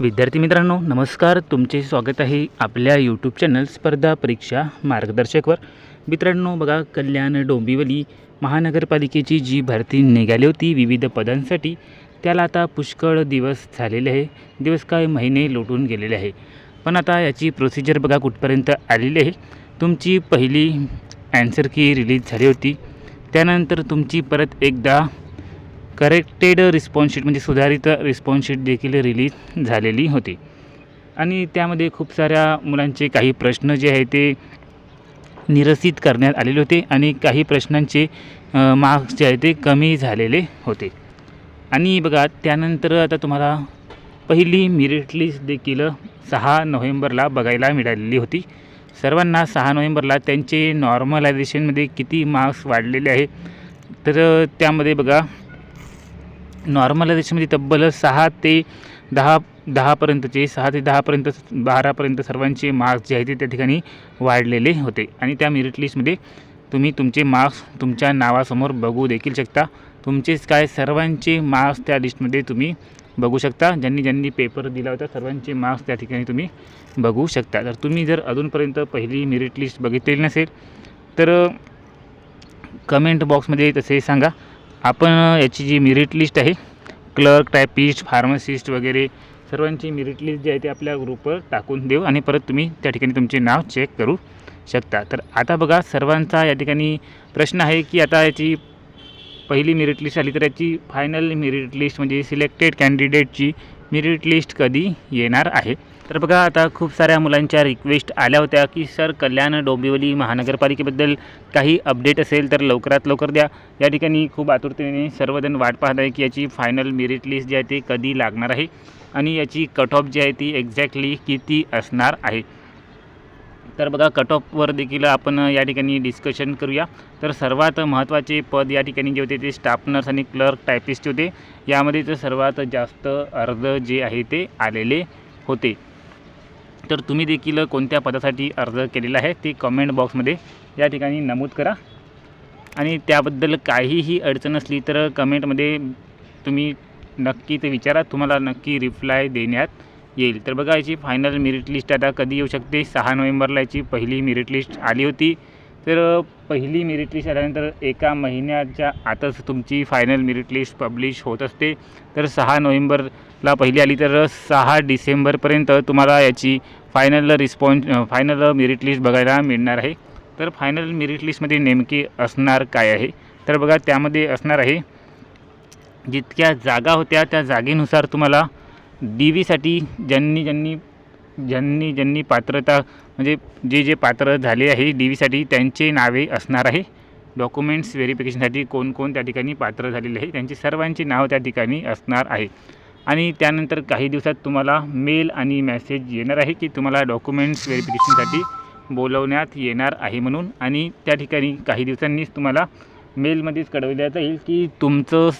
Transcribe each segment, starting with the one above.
विद्यार्थी मित्रांनो नमस्कार. तुमचे स्वागत आहे आपल्या यूट्यूब चॅनल स्पर्धा परीक्षा मार्गदर्शकवर. मित्रांनो बघा कल्याण डोंबिवली महानगरपालिकेची जी भरती निघाली होती विविध पदांसाठी त्याला आता पुष्कळ दिवस झालेले आहे. दिवस काय महिने लोटून गेलेले आहे. पण आता याची प्रोसिजर बघा कुठपर्यंत आलेली आहे. तुमची पहिली ॲन्सर की रिलीज झाली होती. त्यानंतर तुमची परत एकदा करेक्टेड रिस्पॉन्सशीट म्हणजे सुधारित रिस्पॉन्सशीट देखील रिलीज झालेली होती. आणि त्यामध्ये खूप साऱ्या मुलांचे काही प्रश्न जे आहे ते निरसित करण्यात आलेले होते आणि काही प्रश्नांचे मार्क्स जे आहे ते कमी झालेले होते. आणि बघा त्यानंतर आता तुम्हाला पहिली मेरिट लिस्ट देखील सहा नोव्हेंबरला बघायला मिळालेली होती. सर्वांना सहा नोव्हेंबरला त्यांचे नॉर्मलायझेशनमध्ये किती मार्क्स वाढलेले आहे? तर त्यामध्ये बघा नॉर्मलायझेशनमध्ये तब्बल सहा ते दहा दहापर्यंतचे सहा ते दहापर्यंत बारापर्यंत सर्वांचे मार्क्स जे आहेत ते त्या ठिकाणी वाढलेले होते. आणि त्या मेरिट लिस्टमध्ये तुम्ही तुमचे मार्क्स तुमच्या नावासमोर बघू देखील शकता. तुमचेच काय सर्वांचे मार्क्स त्या लिस्टमध्ये तुम्ही बघू शकता. ज्यांनी ज्यांनी पेपर दिला होता सर्वांचे मार्क्स त्या ठिकाणी तुम्ही बघू शकता. तर तुम्ही जर अजूनपर्यंत पहिली मेरिट लिस्ट बघितलेली नसेल तर कमेंट बॉक्समध्ये तसे सांगा. आपण याची जी मेरिट लिस्ट आहे क्लर्क टायपिस्ट फार्मसिस्ट वगैरे सर्वांची मेरिट लिस्ट जी आहे ती आपल्या ग्रुपवर टाकून देऊ आणि परत तुम्ही त्या ठिकाणी तुमचे नाव चेक करू शकता. तर आता बघा सर्वांचा या ठिकाणी प्रश्न आहे की आता याची पहिली मेरिट लिस्ट आली तर याची फायनल मेरिट लिस्ट म्हणजे सिलेक्टेड कॅन्डिडेटची मेरिट लिस्ट कधी येणार आहे? तर बघा आता खूप साऱ्या मुलांच्या रिक्वेस्ट आल्या होत्या की सर कल्याण डोंबिवली महानगरपालिकेबद्दल काही अपडेट असेल तर लवकरात लवकर द्या. या ठिकाणी खूप आतुरतेने सर्वजण वाट पाहत आहे की याची फायनल मेरिट लिस्ट जी आहे ती कधी लागणार आहे आणि याची कट ऑफ जी आहे ती एक्झॅक्टली किती असणार आहे. तर बघा कट ऑफवर देखील आपण या ठिकाणी डिस्कशन करूया. तर सर्वात महत्त्वाचे पद या ठिकाणी जे होते ते स्टाफ नर्स आणि क्लर्क टायपिस्ट होते. यामध्ये तर सर्वात जास्त अर्ज जे आहे ते आलेले होते. तर तुम्ही देखील कोणत्या पदासाठी अर्ज केलेला आहे ते कमेंट बॉक्समध्ये या ठिकाणी नमूद करा. आणि त्याबद्दल काहीही अडचण असली तर कमेंटमध्ये तुम्ही नक्की ते विचारा तुम्हाला नक्की रिप्लाय देण्यात येईल. तर बघा याची फायनल मेरिट लिस्ट आता कधी येऊ शकते? सहा नोव्हेंबरला याची पहिली मेरिट लिस्ट आली होती. तर पहिली मेरिट लिस्ट आल्यानंतर एका महिन्याच्या आतच तुमची फायनल मेरिट लिस्ट पब्लिश होत असते. तर सहा नोव्हेंबर ला पहिली आली तर सहा डिसेंबरपर्यंत तुम्हाला याची final response final merit list बघायला मिळणार आहे. तर फायनल मेरिट लिस्टमध्ये नेमकी असणार काय आहे? तर बघा त्यामध्ये असणार आहे जितक्या जागा होत्या त्या जागेनुसार तुम्हाला डी व्हीसाठी ज्यांनी ज्यांनी ज्यांनी ज्यांनी पात्रता म्हणजे जे जे पात्र झाले आहे डी व्हीसाठी त्यांचे नावे असणार आहे. डॉक्युमेंट्स व्हेरिफिकेशनसाठी कोण कोण त्या ठिकाणी पात्र झालेले आहे? त्यांची सर्वांची नाव त्या ठिकाणी असणार आहे. आणि त्यानंतर काही दिवसात तुम्हाला मेल आणि मॅसेज येणार आहे की तुम्हाला डॉक्युमेंट्स व्हेरिफिकेशनसाठी बोलवण्यात येणार आहे म्हणून. आणि त्या ठिकाणी काही दिवसांनीच तुम्हाला मेलमध्येच कळवल्या येईल की तुमचं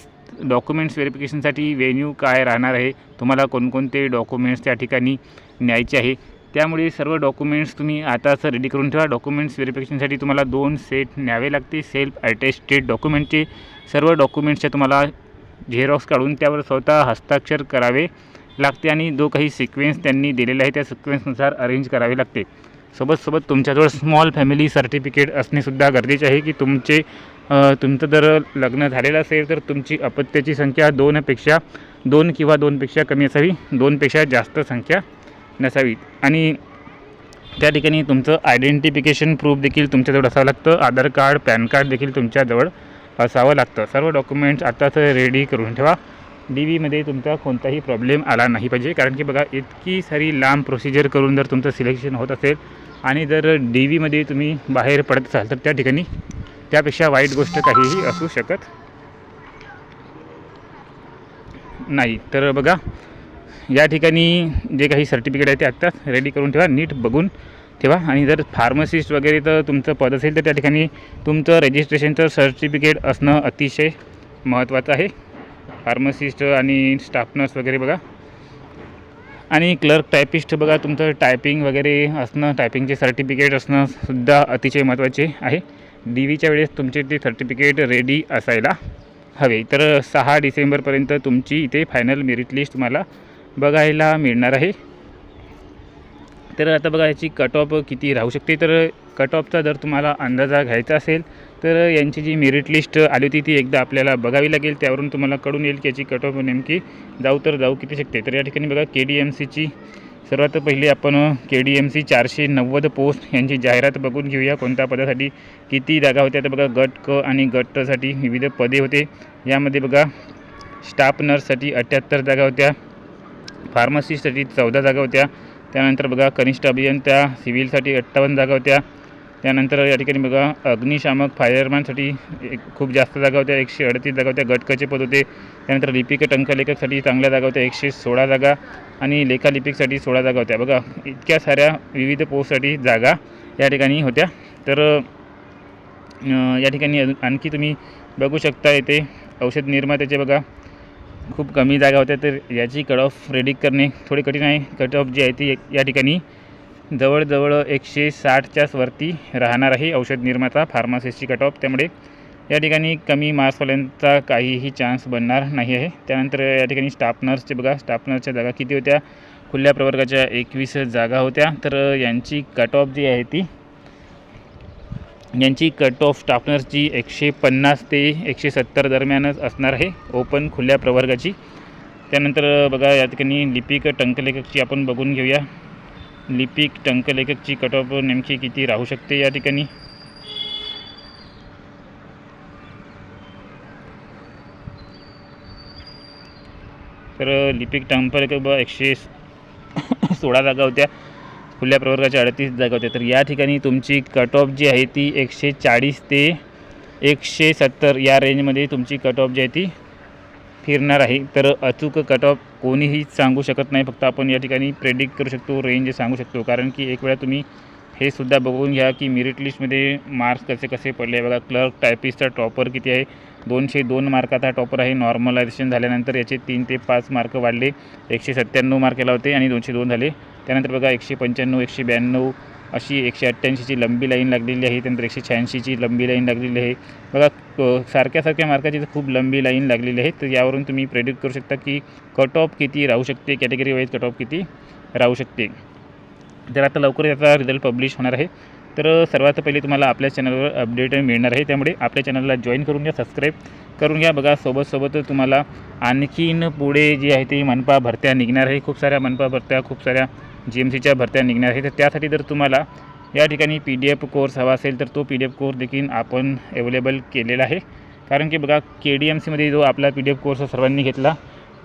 डॉक्युमेंट्स व्हेरिफिकेशनसाठी व्हेन्यू काय राहणार आहे तुम्हाला कोणकोणते डॉक्युमेंट्स त्या ठिकाणी न्यायचे आहे. त्यामुळे सर्व डॉक्युमेंट्स तुम्ही आताच रेडी करून ठेवा. डॉक्युमेंट्स व्हेरिफिकेशनसाठी तुम्हाला दोन सेट न्यावे लागते सेल्फ अटेस्टेड डॉक्युमेंटचे. सर्व डॉक्युमेंट्सच्या तुम्हाला झेरॉक्स काढून त्यावर स्वतः हस्ताक्षर करावे लागते आणि जो काही सिक्वेन्स त्यांनी दिलेला आहे त्या सिक्वेन्सनुसार अरेंज करावे लागते. सोबत सोबत तुमच्याजवळ स्मॉल फॅमिली सर्टिफिकेट असणेसुद्धा गरजेचे आहे की तुमचे तुमचं जर लग्न झालेलं असेल तर तुमची अपत्याची संख्या दोनपेक्षा दोन किंवा दोनपेक्षा कमी असावी. दोनपेक्षा जास्त संख्या नसावी. आणि त्या ठिकाणी तुमचं आयडेंटिफिकेशन प्रूफ देखील तुमच्याजवळ असावं लागतं. आधार कार्ड पॅन कार्ड देखील तुमच्याजवळ असावं लागतं. सर्व डॉक्युमेंट्स आत्ताच रेडी करून ठेवा. डी व्हीमध्ये तुमचा कोणताही प्रॉब्लेम आला नाही पाहिजे. कारण की बघा इतकी सारी लांब प्रोसिजर करून जर तुमचं सिलेक्शन होत असेल आणि जर डी व्हीमध्ये तुम्ही बाहेर पडत असाल तर त्या ठिकाणी त्यापेक्षा वाईट गोष्ट काहीही असू शकत नाही. तर बघा या ठिकाणी जे काही सर्टिफिकेट आहे ते आत्ताच रेडी करून ठेवा. नीट बघून ठेवा. आणि जर फार्मसिस्ट वगैरे तर तुमचं पद असेल तर त्या ठिकाणी तुमचं रजिस्ट्रेशनचं सर्टिफिकेट असणं अतिशय महत्त्वाचं आहे. फार्मसिस्ट आणि स्टाफ नर्स वगैरे बघा. आणि क्लर्क टायपिस्ट बघा तुमचं टायपिंग वगैरे असणं टायपिंगचे सर्टिफिकेट असणं सुद्धा अतिशय महत्त्वाचे आहे. डी व्हीच्या वेळेस तुमचे ते सर्टिफिकेट रेडी असायला हवे. तर सहा डिसेंबरपर्यंत तुमची इथे फायनल मेरिट लिस्ट तुम्हाला बघायला मिळणार आहे. तर आता बघा याची कट ऑफ किती राहू शकते? तर कट ऑफचा जर तुम्हाला अंदाजा घ्यायचा असेल तर यांची जी मेरिट लिस्ट आली होती ती एकदा आपल्याला बघावी लागेल. त्यावरून तुम्हाला कळून येईल की याची कट ऑफ नेमकी जाऊ तर जाऊ किती शकते. तर या ठिकाणी बघा के डी एम सीची सर्वात पहिली आपण के डी एम सी चारशे नव्वद पोस्ट यांची जाहिरात बघून घेऊया. कोणत्या पदासाठी किती जागा होत्या? तर बघा गट क आणि गटसाठी विविध पदे होते. यामध्ये बघा स्टाफ नर्ससाठी अठ्ठ्याहत्तर जागा होत्या. फार्मसीसाठी चौदा जागा होत्या. त्यानंतर बघा कनिष्ठ अभियंत्या सिव्हिलसाठी अठ्ठावन्न जागा होत्या. त्यानंतर या ठिकाणी बघा अग्निशामक फायरमॅनसाठी एक खूप जास्त जागा होत्या एकशे अडतीस जागा होत्या गटकचे पद होते. त्यानंतर लिपिक टंकलेखकसाठी चांगल्या जागा होत्या एकशे सोळा जागा आणि लेखालिपिकसाठी सोळा जागा होत्या. बघा इतक्या साऱ्या विविध पोस्टसाठी जागा या ठिकाणी होत्या. तर या ठिकाणी अजून आणखी तुम्ही बघू शकता येते औषध निर्मात्याचे बघा खूप कमी जागा होत्या तर याची कट ऑफ रेडी करणे थोडे कठीण आहे. कट ऑफ जी आहे ती या ठिकाणी जवळजवळ एकशे साठच्याच वरती राहणार आहे. औषध निर्माता फार्मासिस्टची कट ऑफ त्यामुळे या ठिकाणी कमी मार्क्सवाल्यांचा काहीही चान्स बनणार नाही आहे. त्यानंतर या ठिकाणी स्टाफ नर्सचे बघा स्टाफ नर्सच्या जागा किती होत्या? खुल्या प्रवर्गाच्या एकवीस जागा होत्या. तर यांची कट ऑफ जी आहे ती यांची कट ऑफ स्टाफनर्सची एकशे पन्नास ते एकशे सत्तर दरम्यानच असणार आहे. ओपन खुल्या प्रवर्गाची. त्यानंतर बघा या ठिकाणी लिपिक टंकलेखकची आपण बघून घेऊया. लिपिक टंकलेखकची कट ऑफ नेमकी किती राहू शकते या ठिकाणी? तर लिपिक टंकलेखक ब एकशे सोळा जागा होत्या. खुल्या प्रवर्गाच्या अडतीस जागा होत्या तर या ठिकाणी तुमची कट ऑफ जी आहे ती एकशे चाळीस ते एकशे सत्तर या रेंजमध्ये तुमची कट ऑफ जी आहे ती फिरणार आहे. तर अचूक कट ऑफ कोणीही सांगू शकत नाही. फक्त आपण या ठिकाणी प्रेडिक्ट करू शकतो रेंज सांगू शकतो. कारण की एक वेळा तुम्ही हे सुद्धा बघून घ्या की मेरिट लिस्टमध्ये मार्क्स कसे कसे पडले. बघा क्लर्क टायपिस्टचा टॉपर किती आहे? दोनशे दोन मार्काचा टॉपर आहे. नॉर्मलायझेशन झाल्यानंतर याचे तीन ते पाच मार्क वाढले. एकशे सत्त्याण्णव मार्क केला होते आणि दोनशे दोन झाले. त्यानंतर बघा एकशे पंच्याण्णव एकशे ब्याण्णव अशी एकशे अठ्ठ्याऐंशीची लंबी लाईन लागलेली आहे. त्यानंतर एकशे शहाऐंशीची लंबी लाईन लागलेली आहे. बघा क- सारख्या सारख्या मार्काची खूप लंबी लाईन लागलेली आहे. तर यावरून तुम्ही प्रेडिक्ट करू शकता की कट ऑफ किती राहू शकते कॅटेगरी वाईज कट ऑफ किती राहू शकते. तर आता लवकर याचा रिझल्ट पब्लिश होणार आहे. तर सर्वात पहिले तुम्हाला आपल्या चॅनलवर अपडेट मिळणार आहे. त्यामुळे आपल्या चॅनलला जॉईन करून घ्या सबस्क्राईब करून घ्या. बघा सोबतसोबत तुम्हाला आणखीन पुढे जी आहे ती मनपा भरत्या निघणार आहे. खूप साऱ्या मनपा भरत्या खूप साऱ्या जी एम सीच्या भरत्या निघणार आहे. तर त्यासाठी जर तुम्हाला या ठिकाणी पी डी एफ कोर्स हवा असेल तर तो पी डी एफ कोर्स देखील आपण अवेलेबल केलेला आहे. कारण की बघा के डी एम सीमध्ये जो आपला पी डी एफ कोर्स सर्वांनी घेतला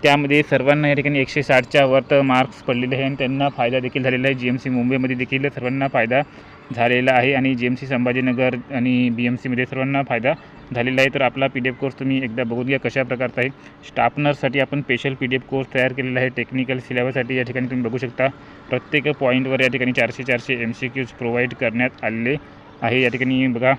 त्यामध्ये सर्वांना या ठिकाणी एकशे साठच्या वर तर मार्क्स पडलेले आहे आणि त्यांना फायदा देखील झालेला आहे. जी एम सी मुंबईमध्ये देखील सर्वांना फायदा झालेला आहे आणि जी एम सी संभाजीनगर आणि बी एम सीमध्ये सर्वांना फायदा झालेला आहे. तर आपला पी डी एफ कोर्स तुम्ही एकदा बघून घ्या कशा प्रकारचा आहे. स्टाफनरसाठी आपण special P D F course तयार केलेला आहे. टेक्निकल सिलेबससाठी या ठिकाणी तुम्ही बघू शकता. प्रत्येक पॉईंटवर या ठिकाणी चारशे चारशे एम सी क्यूज प्रोव्हाइड करण्यात आलेले आहे. या ठिकाणी बघा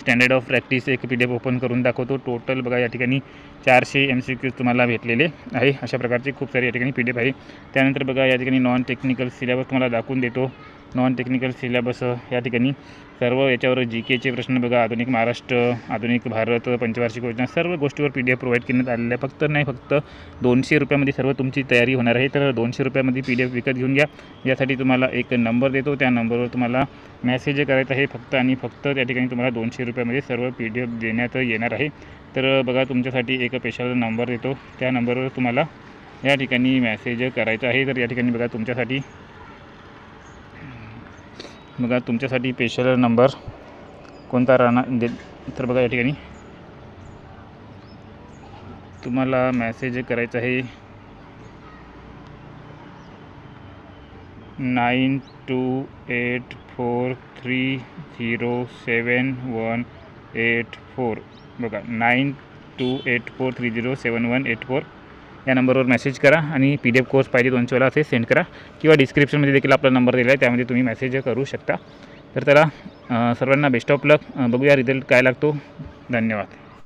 स्टँडर्ड ऑफ प्रॅक्टिस एक पी डी एफ ओपन करून दाखवतो. टोटल बघा या ठिकाणी चारशे एम सी क्यूज तुम्हाला भेटलेले आहे. अशा प्रकारचे खूप सारे या ठिकाणी पी डी एफ आहे. त्यानंतर बघा या ठिकाणी नॉन टेक्निकल सिलेबस तुम्हाला दाखवून देतो. नॉन टेक्निकल सिलेबस या ठिकाणी सर्व याच्यावर जी केचे प्रश्न बघा आधुनिक महाराष्ट्र आधुनिक भारत पंचवार्षिक योजना सर्व गोष्टीवर पी डी एफ प्रोव्हाइड करण्यात आलेल्या आहे फक्त नाही फक्त दोनशे रुपयामध्ये सर्व तुमची तयारी होणार आहे. तर दोनशे रुपयामध्ये पी डी एफ विकत घेऊन घ्या. यासाठी तुम्हाला एक नंबर देतो. त्या नंबरवर तुम्हाला मेसेज करायचा आहे फक्त आणि फक्त त्या ठिकाणी तुम्हाला दोनशे रुपयामध्ये सर्व पी डी एफ देण्यात येणार आहे. तर बघा तुमच्यासाठी एक स्पेशल नंबर देतो. त्या नंबरवर तुम्हाला या ठिकाणी मेसेज करायचा आहे. तर या ठिकाणी बघा तुमच्यासाठी बघा तुमच्यासाठी स्पेशल नंबर कोणता राहणार? दे तर बघा या ठिकाणी. तुम्हाला मॅसेज करायचा आहे. Nine two eight four three zero seven one eight four बघा nine two eight four three zero seven one eight four या नंबरवर मेसेज करा आणि पी डी एफ कोर्स पाहिजे दोनशेवाला असे सेंड करा. किंवा डिस्क्रिप्शनमध्ये देखील आपला नंबर दिला आहे त्यामध्ये तुम्ही मेसेज करू शकता. तर त्याला सर्वांना बेस्ट ऑफ लक बघूया रिझल्ट काय लागतो. धन्यवाद.